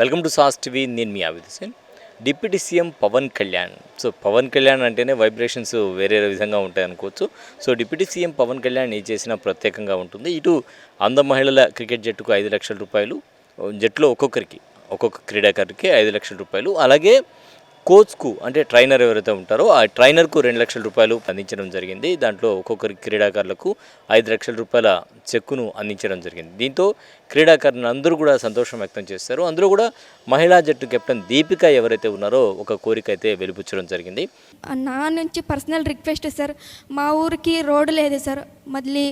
Welcome to సాస్ TV. నేను మీ Avid Hussain deputy CM Pawan Kalyan. So Pawan Kalyan అంటేనే vibrations వేరే విధంగా ఉంటాయి అనుకోవచ్చు. So deputy CM Pawan Kalyan ఏం చేసినా ప్రత్యేకంగా ఉంటుంది. ఇటు అంద మహిళల క్రికెట్ జట్టుకు ఐదు లక్షల రూపాయలు జట్టులో ఒక్కొక్కరికి ఒక్కొక్క క్రీడాకారుడికి ఐదు లక్షల రూపాయలు. అలాగే కోచ్కు అంటే ట్రైనర్ ఎవరైతే ఉంటారో ఆ ట్రైనర్కు రెండు లక్షల రూపాయలు అందించడం జరిగింది. దాంట్లో ఒక్కొక్కరి క్రీడాకారులకు ఐదు లక్షల రూపాయల చెక్కును అందించడం జరిగింది. దీంతో క్రీడాకారులు అందరూ కూడా సంతోషం వ్యక్తం చేస్తారు అందరూ కూడా మహిళా జట్టు కెప్టెన్ దీపిక ఎవరైతే ఉన్నారో ఒక కోరిక అయితే వెలిపుచ్చడం జరిగింది. నా నుంచి పర్సనల్ రిక్వెస్ట్ సార్ మా ఊరికి రోడ్డు లేదు సార్. మళ్ళీ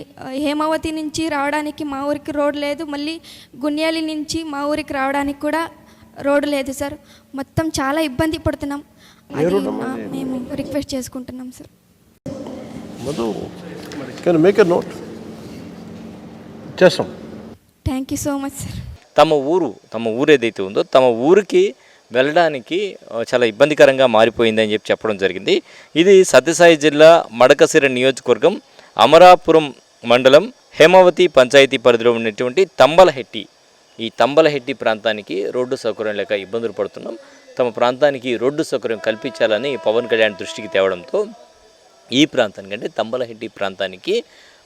హేమావతి నుంచి రావడానికి మా ఊరికి రోడ్డు లేదు. మళ్ళీ గున్యాలి నుంచి మా ఊరికి రావడానికి కూడా రోడ్డు లేదు సార్. మొత్తం చాలా ఇబ్బంది పడుతున్నాం. అది మేము రిక్వెస్ట్ చేసుకుంటున్నాం sir. Madhu can make a note చేస్తాం. Thank you so much sir తమ ఊరు తమ ఊరు ఏదైతే ఉందో తమ ఊరికి వెళ్ళడానికి చాలా ఇబ్బందికరంగా మారిపోయిందని చెప్పి చెప్పడం జరిగింది. ఇది సత్యసాయి జిల్లా మడకసిర నియోజకవర్గం అమరాపురం మండలం హేమావతి పంచాయతీ పరిధిలో ఉన్నటువంటి తంబలహెట్టి ఈ తంబలహెట్టి ప్రాంతానికి రోడ్డు సౌకర్యం లేక ఇబ్బందులు పడుతున్నాం. తమ ప్రాంతానికి రోడ్డు సౌకర్యం కల్పించాలని పవన్ కళ్యాణ్ దృష్టికి తేవడంతో ఈ ప్రాంతానికి అంటే తంబలహెట్టి ప్రాంతానికి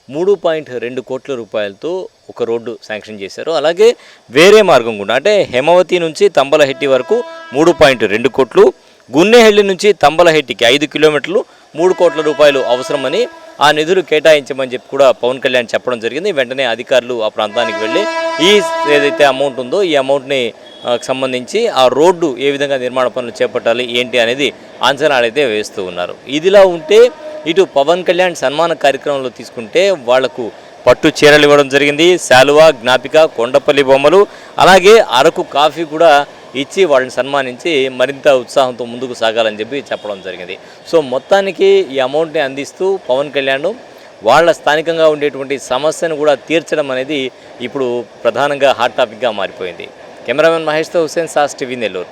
మూడు పాయింట్ రెండు కోట్ల రూపాయలతో ఒక రోడ్డు శాంక్షన్ చేశారు. అలాగే వేరే మార్గం కూడా అంటే హేమవతి నుంచి తంబలహెట్టి వరకు మూడు పాయింట్ రెండు కోట్లు గున్నెహెల్లి నుంచి తంబలహెట్టికి ఐదు కిలోమీటర్లు మూడు కోట్ల రూపాయలు అవసరమని ఆ నిధులు కేటాయించమని చెప్పి కూడా పవన్ కళ్యాణ్ చెప్పడం జరిగింది. వెంటనే అధికారులు ఆ ప్రాంతానికి వెళ్ళి ఈ ఏదైతే అమౌంట్ ఉందో ఈ అమౌంట్ని సంబంధించి ఆ రోడ్డు ఏ విధంగా నిర్మాణ పనులు చేపట్టాలి ఏంటి అనేది అంచనాలు అయితే వేస్తూ ఉన్నారు. ఇదిలా ఉంటే ఇటు పవన్ కళ్యాణ్ సన్మాన కార్యక్రమంలో తీసుకుంటే వాళ్ళకు పట్టు చీరలు ఇవ్వడం జరిగింది. శాలువా జ్ఞాపిక కొండపల్లి బొమ్మలు అలాగే అరకు కాఫీ కూడా ఇచ్చి వాళ్ళని సన్మానించి మరింత ఉత్సాహంతో ముందుకు సాగాలని చెప్పి చెప్పడం జరిగింది. సో మొత్తానికి ఈ అమౌంట్ని అందిస్తూ పవన్ కళ్యాణ్ వాళ్ళ స్థానికంగా ఉండేటువంటి సమస్యను కూడా తీర్చడం అనేది ఇప్పుడు ప్రధానంగా హాట్ టాపిక్గా మారిపోయింది. కెమెరామెన్ మహేష్తో హుసేన్ సాస్ టీవీ నెల్లూరు.